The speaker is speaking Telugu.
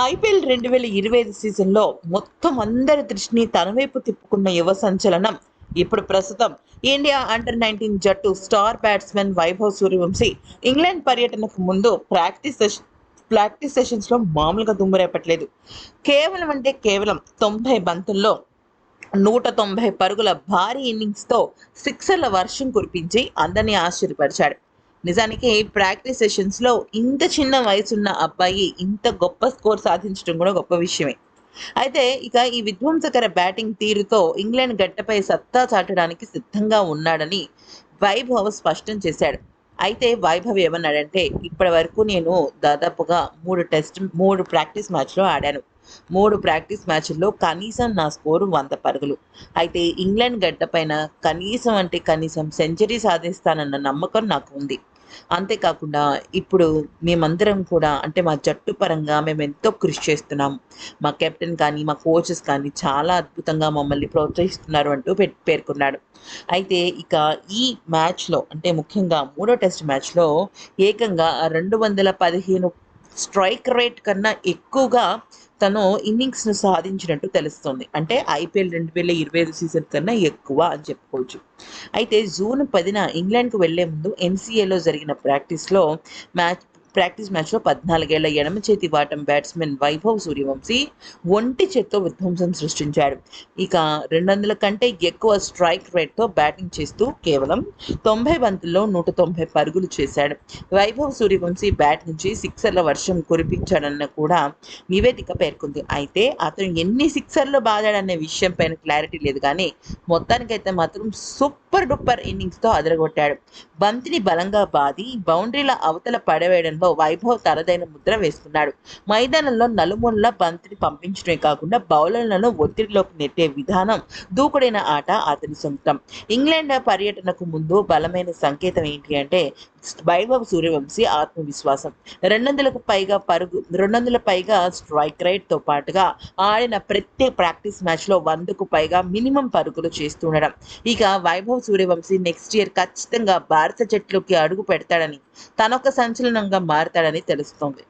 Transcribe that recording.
ఐపీఎల్ రెండు వేల ఇరవై ఐదు సీజన్లో మొత్తం అందరి దృష్టిని తన వైపు తిప్పుకున్న యువ సంచలనం. ఇప్పుడు ప్రస్తుతం ఇండియా అండర్ నైన్టీన్ జట్టు star batsmen Vaibhav Suryavanshi England పర్యటనకు ముందు ప్రాక్టీస్ సెషన్ ప్రాక్టీస్ సెషన్స్లో మామూలుగా దుమ్మురేపట్లేదు కేవలం అంటే కేవలం తొంభై బంతుల్లో నూట తొంభై పరుగుల భారీ ఇన్నింగ్స్తో సిక్సర్ల వర్షం కురిపించి అందరినీ ఆశ్చర్యపరిచాడు. నిజానికి ప్రాక్టీస్ సెషన్స్లో ఇంత చిన్న వయసున్న అబ్బాయి ఇంత గొప్ప స్కోర్ సాధించడం కూడా గొప్ప విషయమే. అయితే ఇక ఈ విధ్వంసకర బ్యాటింగ్ తీరుతో ఇంగ్లాండ్ గడ్డపై సత్తా చాటడానికి సిద్ధంగా ఉన్నాడని వైభవ్ స్పష్టం చేశాడు. అయితే వైభవ్ ఏమన్నాడంటే ఇప్పటి వరకు నేను దాదాపుగా మూడు టెస్ట్ మూడు ప్రాక్టీస్ మ్యాచ్లో ఆడాను. మూడు ప్రాక్టీస్ మ్యాచ్ల్లో కనీసం నా స్కోరు వంద పరుగులు. అయితే ఇంగ్లాండ్ గడ్డపైన కనీసం అంటే కనీసం సెంచరీ సాధిస్తానన్న నమ్మకం నాకు ఉంది. అంతేకాకుండా ఇప్పుడు మేమందరం కూడా అంటే మా జట్టు పరంగా మేము ఎంతో కృషి చేస్తున్నాం. మా కెప్టెన్ కానీ మా కోచెస్ కానీ చాలా అద్భుతంగా మమ్మల్ని ప్రోత్సహిస్తున్నారు అంటూ పె- పేర్కొన్నాడు. అయితే ఇక ఈ మ్యాచ్లో అంటే ముఖ్యంగా మూడో టెస్ట్ మ్యాచ్లో ఏకంగా రెండు వందల పదిహేను స్ట్రైక్ రేట్ కన్నా ఎక్కువగా తను ఇన్నింగ్స్ను సాధించినట్టు తెలుస్తుంది. అంటే ఐపీఎల్ రెండు వేల ఇరవై ఐదు సీజన్ కన్నా ఎక్కువ అని చెప్పుకోవచ్చు. అయితే జూన్ పదిన ఇంగ్లాండ్కు వెళ్ళే ముందు ఎన్సీఏలో జరిగిన ప్రాక్టీస్లో మ్యాచ్ ప్రాక్టీస్ మ్యాచ్లో పద్నాలుగేళ్ళ ఎడమ చేతి వాటం బ్యాట్స్మెన్ వైభవ్ సూర్యవంశీ ఒంటి చేత్తో విధ్వంసం సృష్టించాడు. ఇక రెండు వందల కంటే ఎక్కువ స్ట్రైక్ రేట్తో బ్యాటింగ్ చేస్తూ కేవలం తొంభై బంతుల్లో నూట తొంభై పరుగులు చేశాడు. వైభవ్ సూర్యవంశీ బ్యాట్ నుంచి సిక్సర్ల వర్షం కురిపించాడన్న కూడా నివేదిక పేర్కొంది. అయితే అతను ఎన్ని సిక్సర్లు బాదాడనే విషయం పైన క్లారిటీ లేదు కానీ మొత్తానికైతే మాత్రం సూపర్ డూపర్ ఇన్నింగ్స్తో అదరగొట్టాడు. బంతిని బలంగా బాది బౌండరీల అవతల పడవేయడం పడవేయడంలో వైభవ్ తనదైన ముద్ర వేసుకున్నాడు మైదానంలో నలుమూలల బంతిని పంపించడమే కాకుండా బౌలర్లను ఒత్తిడిలోకి నెట్టే విధానం దూకుడైన ఆట అతని సొంతం. ఇంగ్లాండ్ పర్యటనకు ముందు బలమైన సంకేతం ఏంటి అంటే వైభవ్ సూర్యవంశీ ఆత్మవిశ్వాసం. రెండు వందలకు పైగా పరుగు రెండు వందల పైగా స్ట్రైక్ రేట్తో పాటుగా ఆడిన ప్రతి ప్రాక్టీస్ మ్యాచ్లో వందకు పైగా మినిమం పరుగులు చేస్తుండడం ఇక వైభవ్ సూర్యవంశీ నెక్స్ట్ ఇయర్ ఖచ్చితంగా భారత జట్టులోకి అడుగు పెడతాడని తనొక సంచలనంగా మారతాడని తెలుస్తోంది.